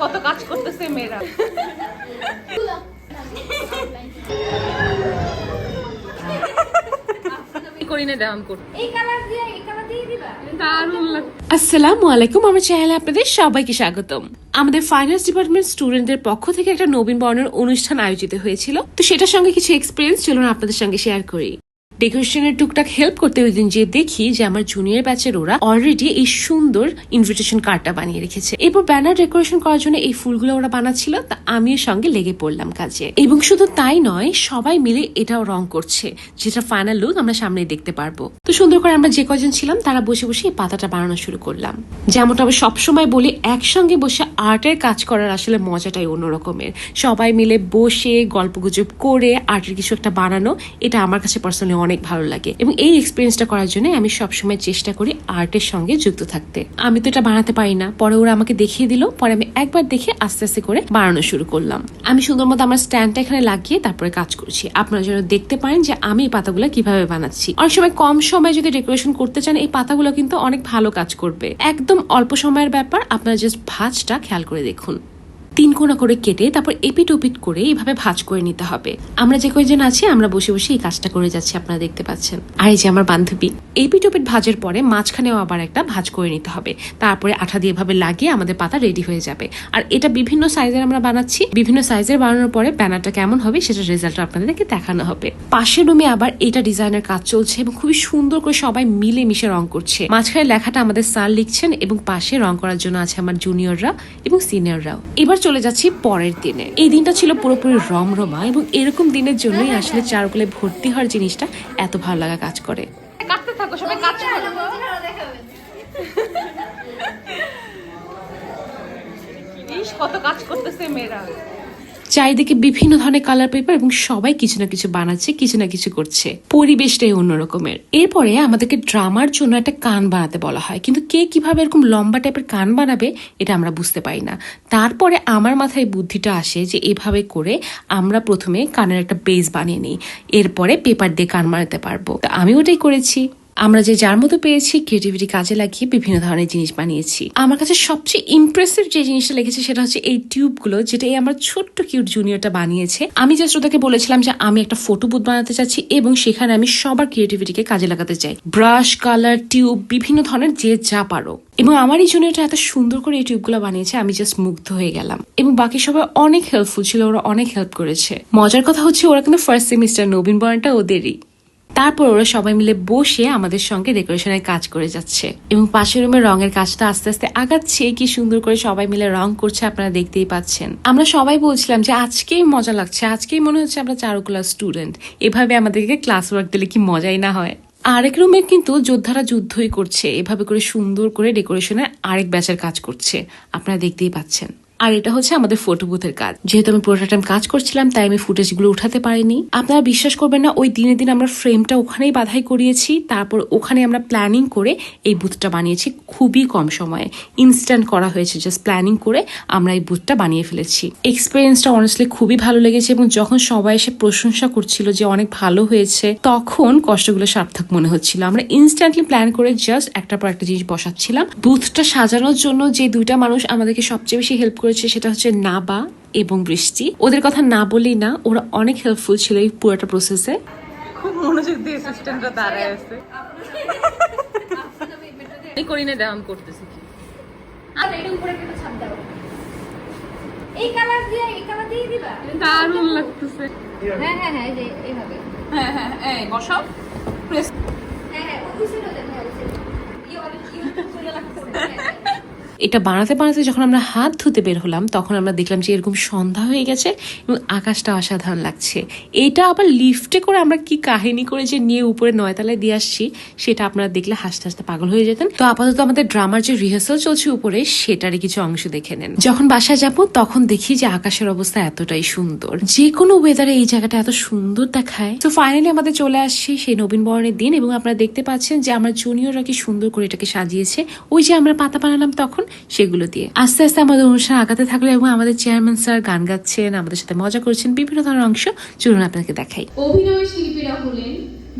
কত কাজ করতেছে মেয়েরা। করি না দাম কর। এই কালার দিয়ে এই কালার দিয়ে দিবা। দারুণ লাগে আসসালামু আলাইকুম আমার চ্যানেলে আপনাদের সবাইকে স্বাগতম। আমাদের ফাইন্যান্স ডিপার্টমেন্ট স্টুডেন্টদের পক্ষ থেকে একটা নবীন বর্ণের অনুষ্ঠান আয়োজিত হয়েছিল। তো সেটার সঙ্গে কিছু এক্সপিরিয়েন্স চলুন আপনাদের সঙ্গে শেয়ার করি। ডেকোরেশনের টুকটাক হেল্প করতে ওই দিন যে দেখি যে আমার জুনিয়র ব্যাচের ওরা অলরেডি এই সুন্দর ইনভিটেশন কার্ডটা বানিয়ে রেখেছে। এরপর ব্যানার ডেকোরেশন করার জন্য এই ফুলগুলো ওরা বানাচ্ছিল, তা আমিও সঙ্গে লেগে পড়লাম কাজে। এবং শুধু তাই নয়, সবাই মিলে এটাও রং করছে, যেটা ফাইনাল লুক আমরা সামনে দেখতে পারব। তো সুন্দর করে আমরা যে কজন ছিলাম, তারা বসে বসে এই পাতাটা বানানো শুরু করলাম। যেমনটা আমি সবসময় বলি, একসঙ্গে বসে আর্টের কাজ করার আসলে মজাটাই অন্যরকমের। সবাই মিলে বসে গল্পগুজব করে, আর্টের কিছু একটা বানানো, এটা আমার কাছে পার্সোনালি অনেক ভালো লাগে। এবং এই এক্সপিরিয়েন্সটা করার জন্য আমি সবসময় চেষ্টা করি আর্টের সঙ্গে যুক্ত থাকতে। আমি তো এটা বানাতে পারি না। পরে ওরা আমাকে দেখিয়ে দিল। পরে আমি একবার দেখে আস্তে আস্তে করে বানানো শুরু করলাম। আমি সুন্দর মতো আমার স্ট্যান্ডটা এখানে লাগিয়ে তারপরে কাজ করছি। আপনারা যেন দেখতে পারেন যে আমি এই পাতাগুলো কীভাবে বানাচ্ছি। অনেক সময় কম সময় যদি ডেকোরেশন করতে চান, এই পাতাগুলো কিন্তু অনেক ভালো কাজ করবে। একদম অল্প সময়ের ব্যাপার। আপনারা জাস্ট ভাঁজটা খেয়াল করে দেখুন। তিন কোনা করে কেটে তারপর এপিট ওপিট করে এইভাবে ভাজ করে নিতে হবে। আমরা যে কয়েকজন আছি, আমরা বসে বসে এই কাজটা করে যাচ্ছি, আপনারা দেখতে পাচ্ছেন। আর এই যে আমার বান্ধবী, এপিট ওপিট ভাজের পরে মাঝখানেও আবার একটা ভাঁজ করে নিতে হবে। তারপরে আঠা দিয়ে এভাবে লাগিয়ে আমাদের পাতা রেডি হয়ে যাবে। আর এটা বিভিন্ন সাইজের আমরা বানাচ্ছি। বিভিন্ন সাইজের বানানোর পরে ব্যানারটা কেমন হবে সেটা রেজাল্ট আপনাদেরকে দেখানো হবে। পাশের রুমে আবার এটা ডিজাইনের কাজ চলছে এবং খুবই সুন্দর করে সবাই মিলে মিশে রং করছে। মাঝখানে লেখাটা আমাদের স্যার লিখছেন এবং পাশে রং করার জন্য আছে আমার জুনিয়ররা এবং সিনিয়ররাও এবার চলে যাচ্ছি পরের দিনে। এই দিনটা ছিল পুরোপুরি রমরমা এবং এরকম দিনের জন্যই আসলে চারকোলে ভর্তি হওয়ার জিনিসটা এত ভালো লাগা কাজ করে। কত কাজ করতেছে মেয়েরা। চারিদিকে বিভিন্ন ধরনের কালার পেপার এবং সবাই কিছু না কিছু বানাচ্ছে, কিছু না কিছু করছে। পরিবেশটাই অন্যরকমের এরপরে আমাদেরকে ড্রামার জন্য একটা কান বানাতে বলা হয়। কিন্তু কে কীভাবে এরকম লম্বা টাইপের কান বানাবে, এটা আমরা বুঝতে পারি না। তারপরে আমার মাথায় বুদ্ধিটা আসে যে এভাবে করে আমরা প্রথমে কানের একটা বেস বানিয়ে নিই। এরপরে পেপার দিয়ে কান বানাতে পারব। আমি ওটাই করেছি। আমরা যে যার মতো পেয়েছি ক্রিয়েটিভিটি কাজে লাগিয়ে বিভিন্ন ধরনের জিনিস বানিয়েছি। আমার কাছে সবচেয়ে ইমপ্রেসিভ যে জিনিসটা লেগেছে সেটা হচ্ছে এই টিউবগুলো যেটা এই আমার ছোট্ট কিউট জুনিয়রটা বানিয়েছে। আমি জাস্ট ওদেরকে বলেছিলাম যে আমি একটা ফটো বুথ বানাতে চাচ্ছি এবং সেখানে আমি সবার ক্রিয়েটিভিটিকে কাজে লাগাতে চাই। ব্রাশ কালার টিউব বিভিন্ন ধরনের যে যা পারো। এবং আমার এই জুনিয়রটা এত সুন্দর করে এই টিউবগুলো বানিয়েছে, আমি জাস্ট মুগ্ধ হয়ে গেলাম। এবং বাকি সবাই অনেক হেল্পফুল ছিল, ওরা অনেক হেল্প করেছে। মজার কথা হচ্ছে, ওরা কিন্তু ফার্স্ট সেমিস্টার নবীন বরণটা ওদেরই। তারপর ওরা সবাই মিলে বসে আমাদের সঙ্গে ডেকোরেশনের কাজ করে যাচ্ছে। এবং পাশের রুমের রঙের কাজটা আস্তে আস্তে আগাচ্ছে, কি সুন্দর করে সবাই মিলে রং করছে আপনারা দেখতেই পাচ্ছেন। আমরা সবাই বলছিলাম যে আজকেই মজা লাগছে, আজকেই মনে হচ্ছে আমরা চারুকলা স্টুডেন্ট এভাবে আমাদেরকে ক্লাস ওয়ার্ক দিলে কি মজাই না হয়? আরেক রুমে কিন্তু যোদ্ধারা যুদ্ধই করছে, এভাবে করে সুন্দর করে ডেকোরেশনের আরেক ব্যাচের কাজ করছে। আপনারা দেখতেই পাচ্ছেন। আর এটা হচ্ছে আমাদের ফটো বুথের কাজ। যেহেতু আমি পুরোটা টাইম কাজ করছিলাম, তাই আমি ফুটেজগুলো উঠাতে পারিনি। আপনারা বিশ্বাস করবেন না, ওই দিনে দিন আমরা ফ্রেমটা ওখানেই বাধাই করিয়েছি, তারপর ওখানে আমরা প্ল্যানিং করে এই বুথটা বানিয়েছি খুবই কম সময়ে। ইনস্ট্যান্ট করা হয়েছে জাস্ট প্ল্যানিং করে আমরা এই বুথটা বানিয়ে ফেলেছি। এক্সপিরিয়েন্সটা অনেস্টলি খুবই ভালো লেগেছে এবং যখন সবাই এসে প্রশংসা করছিল যে অনেক ভালো হয়েছে, তখন কষ্টগুলো সার্থক মনে হচ্ছিল। আমরা ইনস্ট্যান্টলি প্ল্যান করে জাস্ট একটার পর একটা জিনিস বসাচ্ছিলাম। বুথটা সাজানোর জন্য যে দুইটা মানুষ আমাদেরকে সবচেয়ে বেশি হেল্প করেছে সেটা হচ্ছে নাবা এবং বৃষ্টি। ওদের কথা না বলেই না ওরা অনেক হেল্পফুল ছিল এই পুরোটা প্রসেসে খুব মনোযোগ দিয়ে অ্যাসিস্ট্যান্টরা দাঁড়ায় আছে এই করি না দাম করতেছি কি? আর একটা ছাপ দাও। এই কালার দিয়ে এই কালার দিয়ে দিবা? দারুণ লাগতেছে। হ্যাঁ হ্যাঁ হ্যাঁ এই যে এইভাবে। হ্যাঁ হ্যাঁ এই বসাও প্রেস হ্যাঁ হ্যাঁ ওই পিছনে দেন হ্যাঁ ওই side এ। ইয়ে অনেক ইয়ে চলে লাগছে হ্যাঁ, হ্যাঁ। এটা বানাতে বানাতে যখন আমরা হাত ধুতে বের হলাম, তখন আমরা দেখলাম যে এরকম সন্ধ্যা হয়ে গেছে এবং আকাশটা অসাধারণ লাগছে। এটা আবার লিফটে করে আমরা কি কাহিনী করে যে নিয়ে উপরে নয়তলায় দিয়ে আসছি, সেটা আপনারা দেখলে হাসতে হাসতে পাগল হয়ে যেতেন। তো আপাতত আমাদের ড্রামার যে রিহার্সাল চলছে উপরে, সেটারই কিছু অংশ দেখে নেন। যখন বাসায় যাব, তখন দেখি যে আকাশের অবস্থা এতটাই সুন্দর। যে কোনো ওয়েদারে এই জায়গাটা এত সুন্দর দেখায়। তো ফাইনালি আমাদের চলে আসছে সেই নবীন বরণের দিন এবং আপনারা দেখতে পাচ্ছেন যে আমার জুনিয়ররা কি সুন্দর করে এটাকে সাজিয়েছে। ওই যে আমরা পাতা বানালাম তখন সেগুলো দিয়ে। আস্তে আস্তে আমাদের অনুষ্ঠান আগাতে থাকল এবং আমাদের চেয়ারম্যান স্যার গান গাচ্ছেন, আমাদের সাথে মজা করছেন, বিভিন্ন ধরনের অংশ। চলুন আপনাকে দেখাই। অভিনয় শিল্পীরা হলেন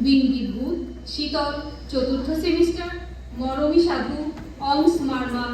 বিন্দি ভূত, শীতল, চতুর্থ সেমিস্টার, মরমী সাধু, অংশ স্মার্মা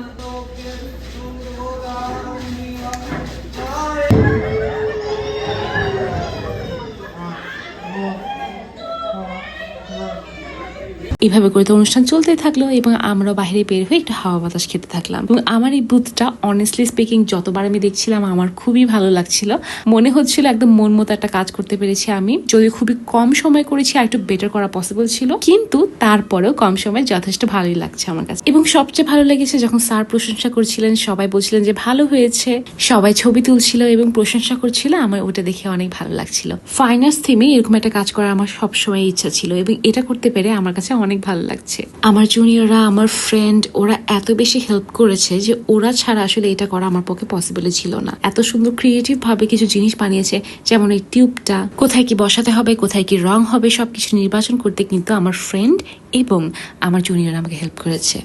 এভাবে করে তো অনুষ্ঠান চলতেই থাকল এবং আমরা বাইরে বের হয়ে একটু হাওয়া বাতাস খেতে থাকলাম। এবং আমার এই বুথটা অনেস্টলি স্পিকিং যতবার আমি দেখছিলাম, আমার খুবই ভালো লাগছিল। মনে হচ্ছিল একদম মন মতো একটা কাজ করতে পেরেছি আমি। যদি খুবই কম সময় করেছি, আর একটু বেটার করা পসিবল ছিল। কিন্তু তারপরেও কম সময় যথেষ্ট ভালোই লাগছে আমার কাছে। এবং সবচেয়ে ভালো লেগেছে যখন স্যার প্রশংসা করছিলেন, সবাই বলছিলেন যে ভালো হয়েছে। সবাই ছবি তুলছিল এবং প্রশংসা করছিল, আমার ওটা দেখে অনেক ভালো লাগছিল। ফাইনার্স থিমে এরকম একটা কাজ করার আমার সবসময় ইচ্ছা ছিল এবং এটা করতে পেরে আমার কাছে অনেক ভালো লাগছে। আমার জুনিয়ররা আমার ফ্রেন্ড ওরা এত বেশি হেল্প করেছে যে ওরা ছাড়া আসলে এটা করা আমার পক্ষে পসিবল ছিল না। এত সুন্দর ক্রিয়েটিভ ভাবে কিছু জিনিস বানিয়েছে, যেমন এই টিউবটা কোথায় কি বসাতে হবে, কোথায় কি রং হবে, সবকিছু নির্বাচন করতে কিন্তু আমার ফ্রেন্ড এবং আমার জুনিয়র আমাকে হেল্প করেছে।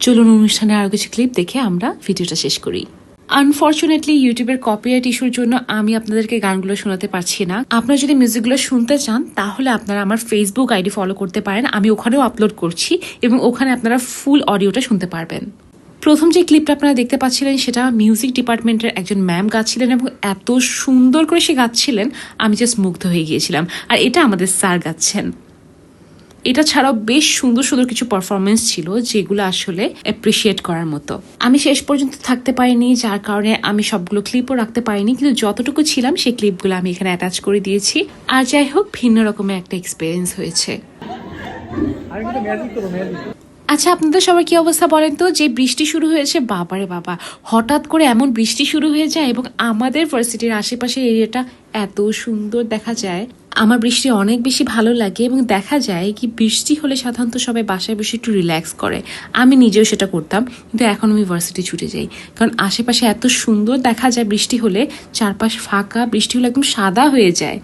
চলুন অনুষ্ঠানে আরও কিছু ক্লিপ দেখে আমরা ভিডিওটা শেষ করি। আনফর্চুনেটলি ইউটিউবের কপিরাইট ইস্যুর জন্য আমি আপনাদেরকে গানগুলো শোনাতে পারছি না। আপনারা যদি মিউজিকগুলো শুনতে চান, তাহলে আপনারা আমার ফেসবুক আইডি ফলো করতে পারেন। আমি ওখানেও আপলোড করছি এবং ওখানে আপনারা ফুল অডিওটা শুনতে পারবেন। প্রথম যে ক্লিপটা আপনারা দেখতে পাচ্ছিলেন, সেটা মিউজিক ডিপার্টমেন্টের একজন ম্যাম গাচ্ছিলেন এবং এত সুন্দর করে সে গাচ্ছিলেন, আমি জাস্ট মুগ্ধ হয়ে গিয়েছিলাম। আর এটা আমাদের স্যার গাচ্ছেন। এটা ছাড়াও বেশ সুন্দর সুন্দর কিছু পারফরমেন্স ছিল যেগুলো আসলে অ্যাপ্রিসিয়েট করার মতো। আমি শেষ পর্যন্ত থাকতে পারিনি যার কারণে আমি সবগুলো ক্লিপও রাখতে পারিনি কিন্তু যতটুকু ছিলাম সেই ক্লিপগুলো আমি এখানে অ্যাটাচ করে দিয়েছি। আর যাই হোক ভিন্ন রকমের একটা এক্সপিরিয়েন্স হয়েছে। আচ্ছা আপনাদের সবার কি অবস্থা বলেন তো? যে বৃষ্টি শুরু হয়েছে বাবারে বাবা। হঠাৎ করে এমন বৃষ্টি শুরু হয়ে যায় এবং আমাদের ভার্সিটির আশেপাশের এরিয়াটা এত সুন্দর দেখা যায়। আমার বৃষ্টি অনেক বেশি ভালো লাগে এবং দেখা যায় কি বৃষ্টি হলে সাধারণত সবাই বাসায় বসে একটু রিল্যাক্স করে। আমি নিজেও সেটা করতাম, কিন্তু এখন আমি ভার্সিটি ছুটে যাই। কারণ আশেপাশে এত সুন্দর দেখা যায় বৃষ্টি হলে, চারপাশ ফাঁকা, বৃষ্টি হলে একদম সাদা হয়ে যায়।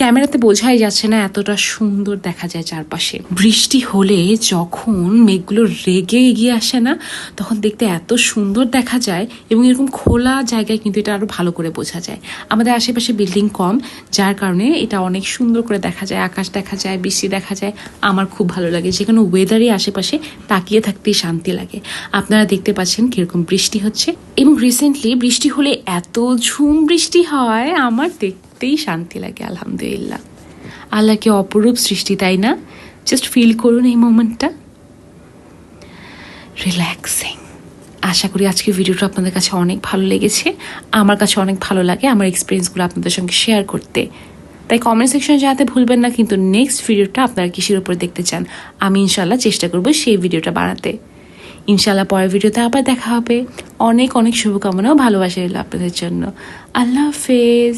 ক্যামেরাতে বোঝাই যাচ্ছে না এতটা সুন্দর দেখা যায় চারপাশে। বৃষ্টি হলে যখন মেঘগুলো রেগে এগিয়ে আসে না, তখন দেখতে এত সুন্দর দেখা যায় এবং এরকম খোলা জায়গায় কিন্তু এটা আরও ভালো করে বোঝা যায়। আমাদের আশেপাশে বিল্ডিং কম, যার কারণে এটা অনেক সুন্দর করে দেখা যায়, আকাশ দেখা যায়, বৃষ্টি দেখা যায়। আমার খুব ভালো লাগে, যে কোনো ওয়েদারই আশেপাশে তাকিয়ে থাকতেই শান্তি লাগে। আপনারা দেখতে পাচ্ছেন কীরকম বৃষ্টি হচ্ছে। এবং রিসেন্টলি বৃষ্টি হলে এত ঝুম বৃষ্টি হয়, আমার দেখতেই শান্তি লাগে, আলহামদুলিল্লাহ। আল্লাহ কি অপরূপ সৃষ্টি, তাই না? জাস্ট ফিল করুন এই মোমেন্টটা রিল্যাক্সিং আশা করি আজকের ভিডিওটা আপনাদের কাছে অনেক ভালো লেগেছে। আমার কাছে অনেক ভালো লাগে আমার এক্সপিরিয়েন্সগুলো আপনাদের সঙ্গে শেয়ার করতে। তাই কমেন্ট সেকশনে জানাতে ভুলবেন না, কিন্তু নেক্সট ভিডিওটা আপনারা কিসের উপর দেখতে চান, আমি ইনশাল্লাহ চেষ্টা করব সেই ভিডিওটা বানাতে। ইনশাল্লাহ পরের ভিডিওতে আবার দেখা হবে। অনেক অনেক শুভকামনা ও ভালোবাসা রইল আপনাদের জন্য। আল্লাহ হাফেজ।